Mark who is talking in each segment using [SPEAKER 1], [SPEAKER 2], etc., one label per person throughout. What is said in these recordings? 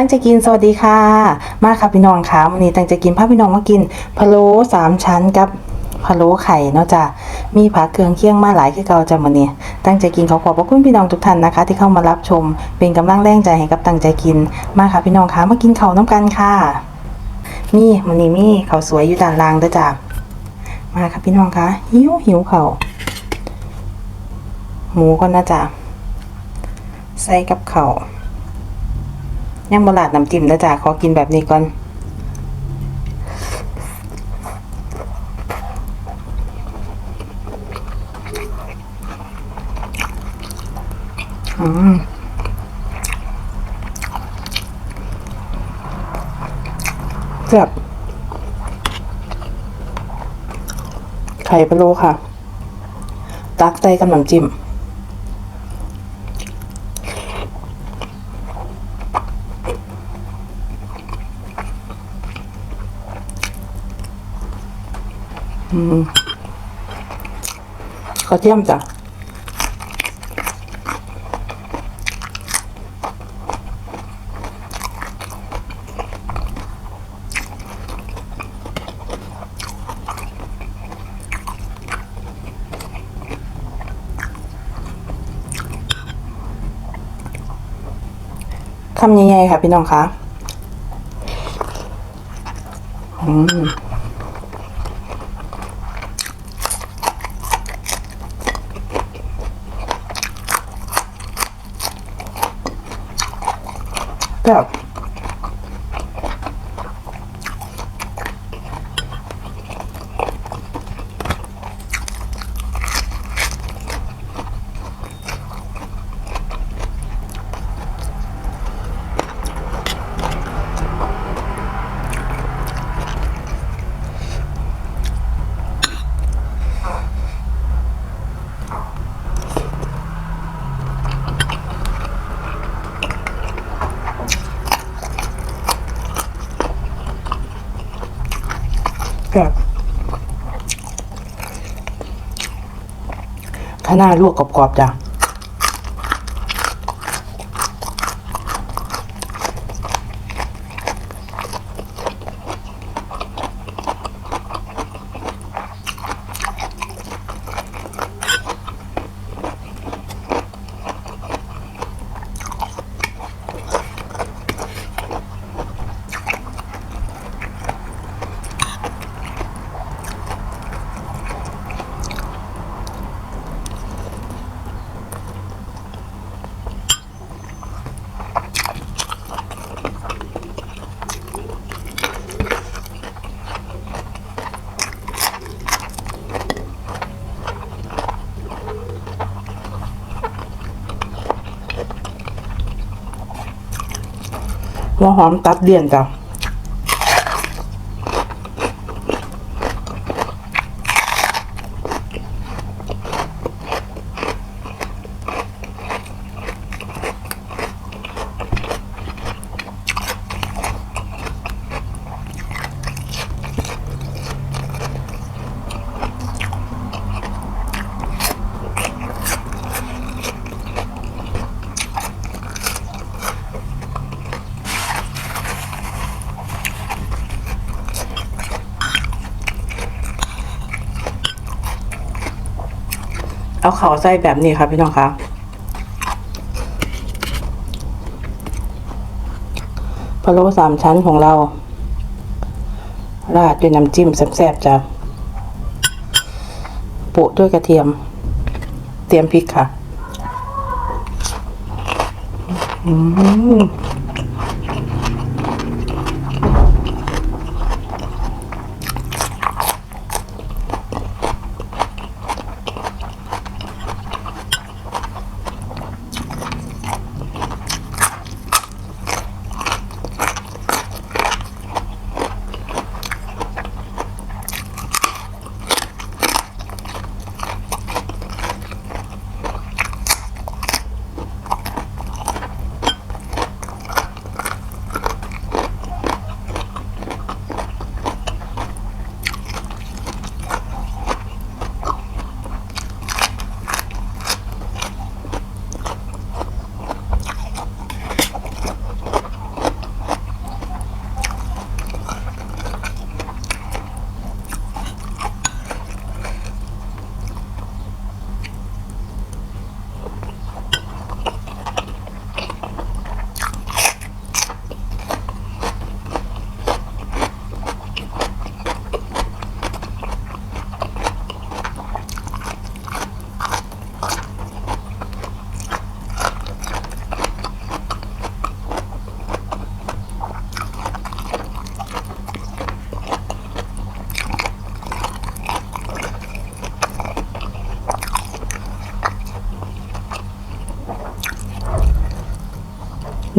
[SPEAKER 1] ตั้งใจกินสวัสดีค่ะ มาค่ะพี่น้องค่ะวันนี้ตั้งใจกินพาพี่น้องมากินพะโล้สามชั้นกับพะโล้ไข่เนาะจ้ะมีผักเครื่องเคียงมาหลายคือเก่าจ้ะมื้อนี้ตั้งใจกินขอขอบพระคุณพี่น้องทุกท่านนะคะ ที่เข้ามารับชม เป็นกำลังแรงใจให้กับตั้งใจกิน มาค่ะพี่น้องค่ะมากินข้าวน้ำกันค่ะนี่มื้อนี้มีข้าวสวยอยู่ด้านล่างด้อจ้ะมาค่ะพี่น้องค่ะหิวหิวข้าวหมูก่อนนะจ้ะใส่กับข้าว ยังบลาดน้ำจิ้มนะจ๊ะขอกินแบบนี้ก่อนอืมแซ่บไข่พะโล้ค่ะ ตักใส่กับน้ำจิ้ม กระเทียมจ้ะคำใหญ่ๆค่ะพี่น้องคะ อืม แแบบข้างหน้าลวกกรอบๆจ้ะ หัวหอมตัดเดี่ยนจ้ะ เอาเขาใส่แบบนี้ค่ะพี่น้องคะพะโล้สามชั้นของเรา ราดด้วยน้ำจิ้มแซ่บๆจ้ะโปะด้วยกระเทียม เตรียมพริกค่ะ อืม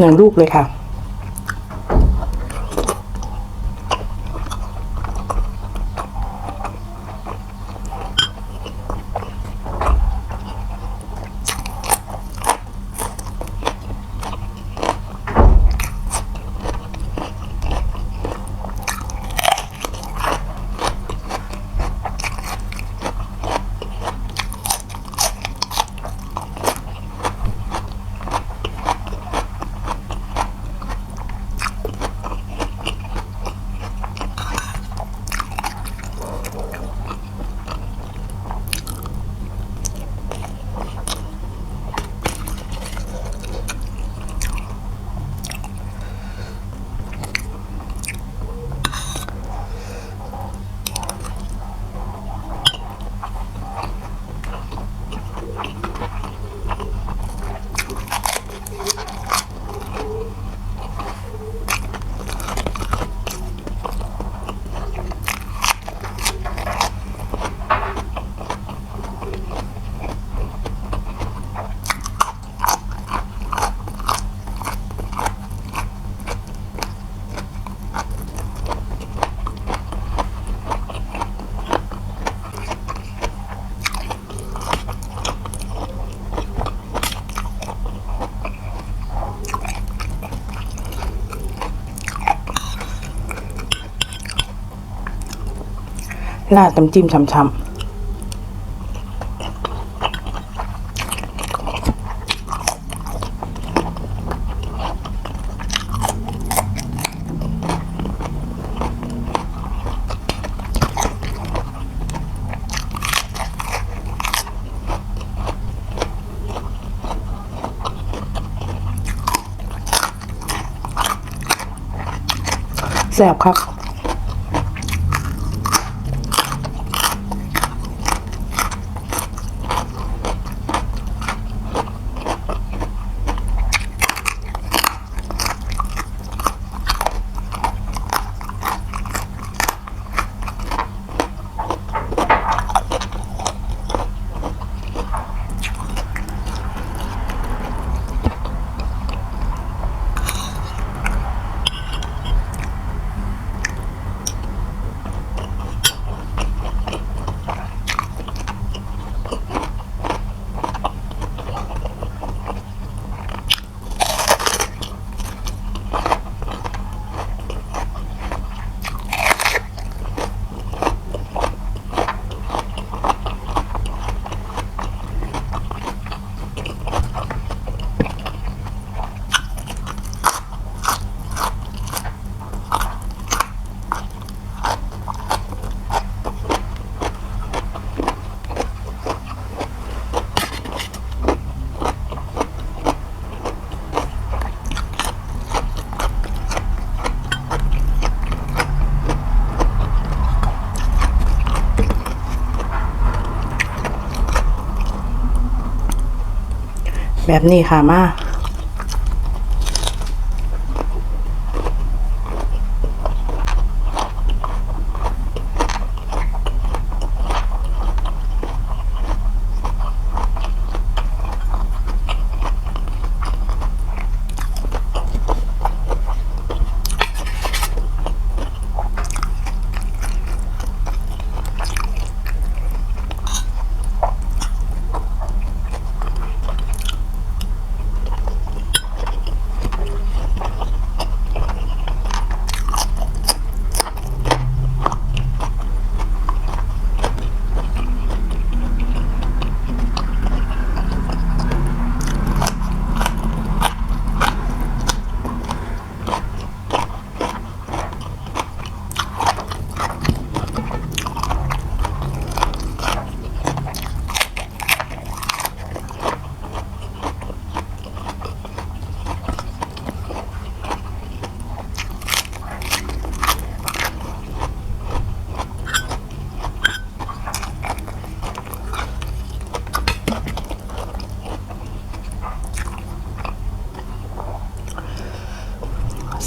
[SPEAKER 1] หนึ่งลูกเลยค่ะ ราดน้ำจิ้มช่ำแซ่บครับ แบบนี้ค่ะมา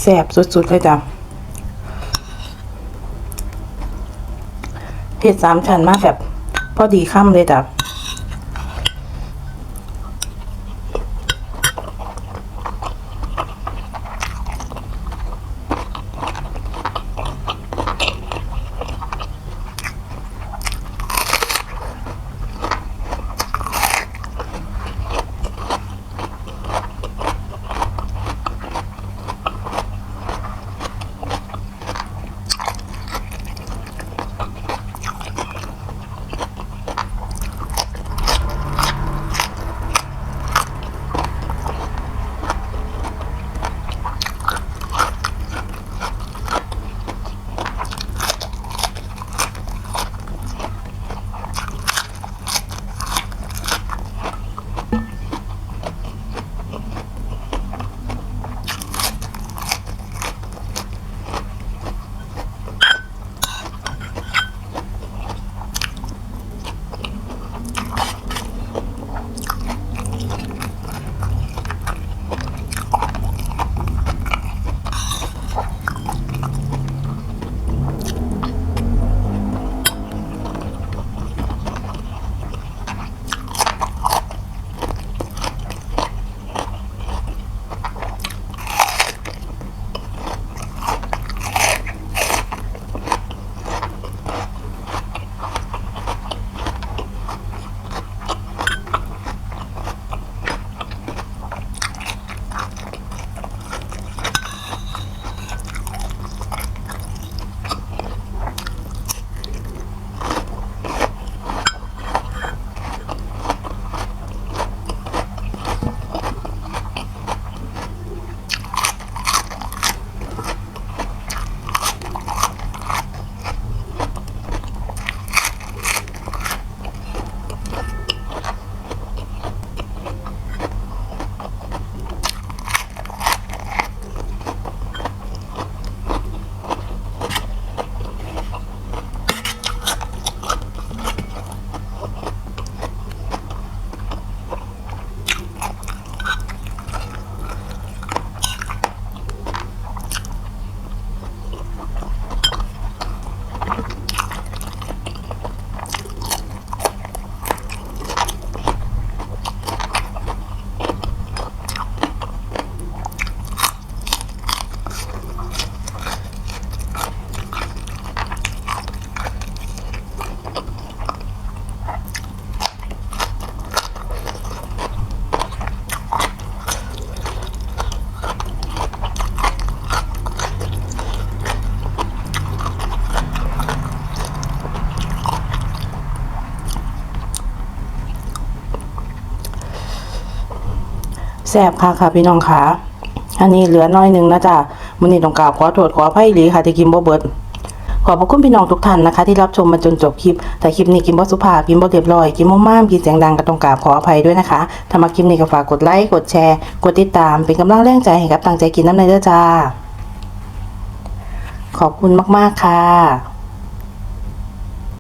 [SPEAKER 1] แซ่บสุดๆเลยจ้ะเผ็ดสามชั้นมากแบบพอดีค่ำเลยจ้ะ แซ่บค่ะค่ะพี่น้องค่ะอันนี้เหลือน้อยหนึงนะจ๊ะมื้อนี้ต้องกราบขอโทษขออภัยหลีค่ะที่กินบ่เบิดขอบพระคุณพี่น้องทุกท่านนะคะ ที่รับชมมาจนจบคลิป แต่คลิปนี้กินบ่สุภาพกินบ่เรียบร้อยกินบ่ม่ามกินเสียงดังก็ต้องกราบขออภัยด้วยนะคะถ้ามาคลิปนี้ก็ฝากกดไลค์กดแชร์ กดติดตาม เป็นกำลังแรงใจให้กับตั้งใจกินน้ำในเด้อจ้าขอบคุณมากๆค่ะ